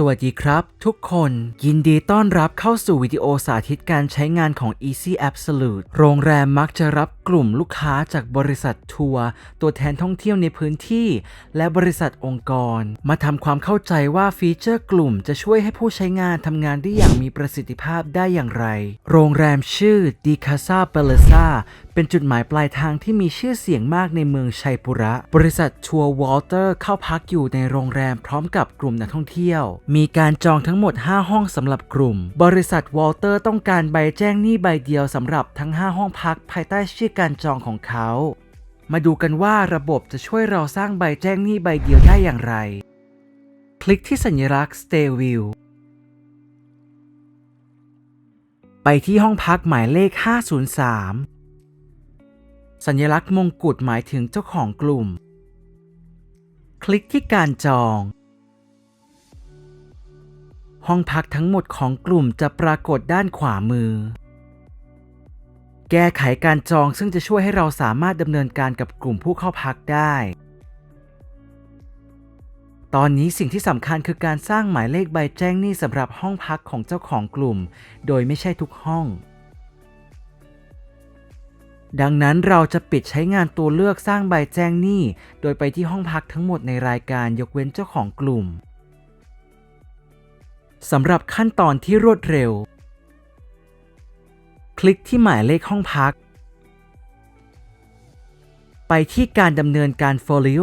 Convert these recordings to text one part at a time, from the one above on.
สวัสดีครับ ทุกคนยินดีต้อนรับเข้าสู่วิดีโอสาธิตการใช้งานของ Easy Absolute โรงแรมมักจะรับกลุ่มลูกค้าจากบริษัททัวร์ตัวแทนท่องเที่ยวในพื้นที่ และบริษัทองค์กร มาทำความเข้าใจว่าฟีเจอร์กลุ่มจะช่วยให้ผู้ใช้งานทำงานได้อย่างมีประสิทธิภาพได้อย่างไร โรงแรมชื่อ d i c a s a b e l e z a เป็นจุดหมายปลายทางที่มีชื่อเสียงมากในเมืองชัยปุระ บริษัททัวร์วอลเตอร์เข้าพักอยู่ในโรงแรมพร้อมกับกลุ่มนักท่องเที่ยว มีการจองทั้งหมด 5 ห้องสำหรับกลุ่ม บริษัทวอลเตอร์ต้องการใบแจ้งหนี้ใบเดียวสำหรับทั้ง 5 ห้องพักภายใต้ชื่อการจองของเขา มาดูกันว่าระบบจะช่วยเราสร้างใบแจ้งหนี้ใบเดียวได้อย่างไร คลิกที่สัญลักษณ์ Stay View ไปที่ห้องพักหมายเลข 503 สัญลักษณ์มงกุฎหมายถึงเจ้าของกลุ่ม คลิกที่การจอง ห้องพักทั้งหมดของกลุ่มจะปรากฏด้านขวามือ แก้ไขการจองซึ่งจะช่วยให้เราสามารถดำเนินการกับกลุ่มผู้เข้าพักได้ ตอนนี้สิ่งที่สำคัญคือการสร้างหมายเลขใบแจ้งหนี้สำหรับห้องพักของเจ้าของกลุ่ม โดยไม่ใช่ทุกห้อง ดังนั้นเราจะปิดใช้งานตัวเลือกสร้างใบแจ้งหนี้ โดยไปที่ห้องพักทั้งหมดในรายการยกเว้นเจ้าของกลุ่มสำหรับขั้นตอนที่รวดเร็ว คลิกที่หมายเลขห้องพัก ไปที่การดำเนินการโฟลิโอ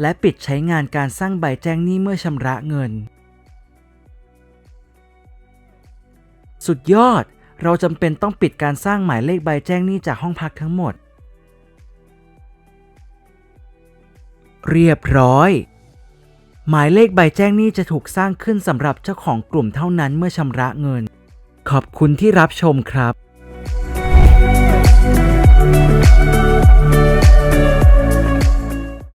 และปิดใช้งานการสร้างใบแจ้งหนี้เมื่อชำระเงิน สุดยอด เราจำเป็นต้องปิดการสร้างหมายเลขใบแจ้งหนี้จากห้องพักทั้งหมด เรียบร้อย หมายเลขใบแจ้งหนี้จะถูกสร้างขึ้นสำหรับเจ้าของกลุ่มเท่านั้นเมื่อชำระเงิน ขอบคุณที่รับชมครับ